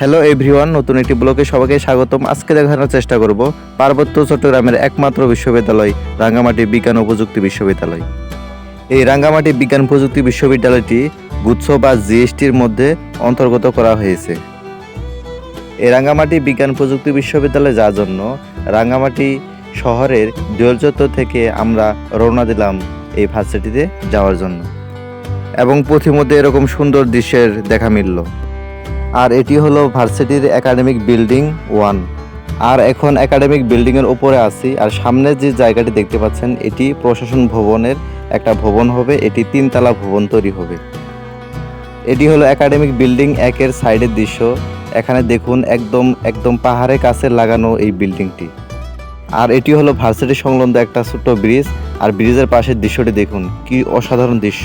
Hello everyone নতুন একটি ব্লকে সবাইকে স্বাগতম। আজকে দেখানোর চেষ্টা করব পার্বত্য চট্টগ্রামের একমাত্র বিশ্ববিদ্যালয়, রাঙ্গামাটি বিজ্ঞান ও প্রযুক্তি বিশ্ববিদ্যালয়। এই রাঙ্গামাটি বিজ্ঞান প্রযুক্তি বিশ্ববিদ্যালয়টি গুচ্ছ বা জিএসটির মধ্যে অন্তর্গত করা হয়েছে। এই রাঙ্গামাটি বিজ্ঞান প্রযুক্তি বিশ্ববিদ্যালয়ে যাওয়ার জন্য রাঙ্গামাটি শহরের দোয়েল থেকে আমরা রওনা দিলাম এই ভার্সিটিতে যাওয়ার জন্য। এবং পথিমধ্যে এরকম সুন্দর দৃশ্যের দেখা মিলল। আর এটি হলো ভার্সিটির একাডেমিক বিল্ডিং ওয়ান। আর এখন একাডেমিক বিল্ডিংয়ের উপরে আছি, আর সামনে যে জায়গাটি দেখতে পাচ্ছেন, এটি প্রশাসন ভবনের একটা ভবন হবে, এটি তিনতলা ভবন তৈরি হবে। এটি হলো একাডেমিক বিল্ডিং একের সাইডের দৃশ্য। এখানে দেখুন একদম একদম পাহাড়ের কাছে লাগানো এই বিল্ডিংটি। আর এটি হলো ভার্সিটি সংলগ্ন একটা ছোট্ট ব্রিজ, আর ব্রিজের পাশের দৃশ্যটি দেখুন, কি অসাধারণ দৃশ্য।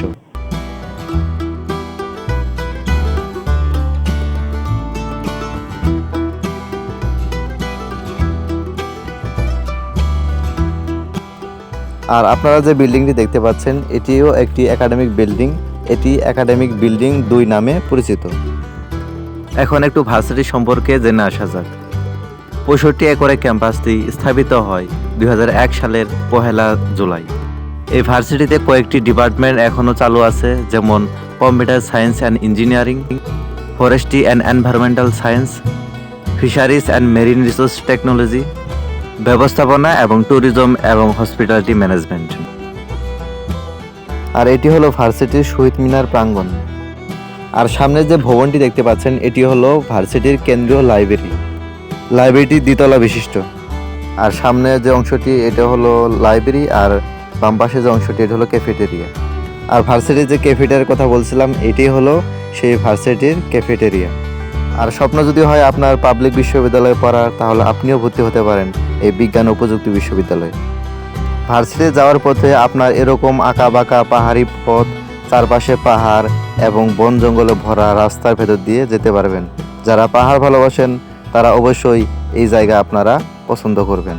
আর আপনারা যে বিল্ডিংটি দেখতে পাচ্ছেন, এটিও একটি একাডেমিক বিল্ডিং। এটি একাডেমিক বিল্ডিং দুই নামে পরিচিত। এখন একটু ভার্সিটি সম্পর্কে জেনে আসা যাক। পঁয়ষট্টি একরে ক্যাম্পাসটি স্থাপিত হয় দুই হাজার এক সালের পহেলা জুলাই। এই ভার্সিটিতে কয়েকটি ডিপার্টমেন্ট এখনও চালু আছে, যেমন computer science and engineering, forestry and environmental science, fisheries and marine resource technology ব্যবস্থাপনা এবং ট্যুরিজম এবং হসপিটালিটি ম্যানেজমেন্ট আর এটি হলো ভার্সিটির শহীদ মিনার প্রাঙ্গণ। আর সামনে যে ভবনটি দেখতে পাচ্ছেন, এটি হলো ভার্সিটির কেন্দ্রীয় লাইব্রেরি। লাইব্রেরিটি দ্বিতলা বিশিষ্ট। আর সামনে যে অংশটি, এটা হলো লাইব্রেরি, আর বাম পাশে যে অংশটি, এটা হলো ক্যাফেটেরিয়া আর ভার্সিটির যে ক্যাফেটেরিয়ার কথা বলছিলাম, এটি হলো সেই ভার্সিটির ক্যাফেটেরিয়া আর স্বপ্ন যদি হয় আপনার পাবলিক বিশ্ববিদ্যালয়ে পড়ার, তাহলে আপনিও ভর্তি হতে পারেন। এই বিজ্ঞান ও প্রযুক্তি বিশ্ববিদ্যালয়ে। ভার্সিটি যাওয়ার পথে আপনার এরকম আঁকা বাঁকা পাহাড়ি পথ, চারপাশে পাহাড় এবং বন জঙ্গলে ভরা রাস্তার ভেতর দিয়ে যেতে পারবেন। যারা পাহাড় ভালোবাসেন, তারা অবশ্যই এই জায়গা আপনারা পছন্দ করবেন।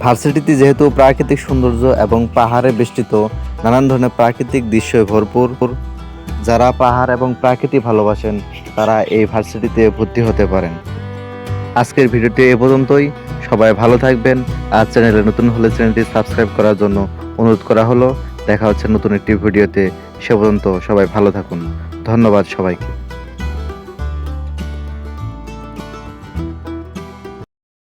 ভার্সিটিতে যেহেতু প্রাকৃতিক সৌন্দর্য এবং পাহাড়ে বেষ্টিত, নানান ধরনের প্রাকৃতিক দৃশ্যে ভরপুর। যারা পাহাড় এবং প্রাকৃতি ভালোবাসেন, তারা এই ভার্সিটিতে ভর্তি হতে পারেন। আজকের ভিডিওটি এ পর্যন্তই। সবাই ভালো থাকবেন। আর চ্যানেলে নতুন হলে চ্যানেলটি সাবস্ক্রাইব করার জন্য অনুরোধ করা হলো। দেখা হচ্ছে নতুন একটি ভিডিওতে। সে পর্যন্ত সবাই ভালো থাকুন। ধন্যবাদ সবাইকে।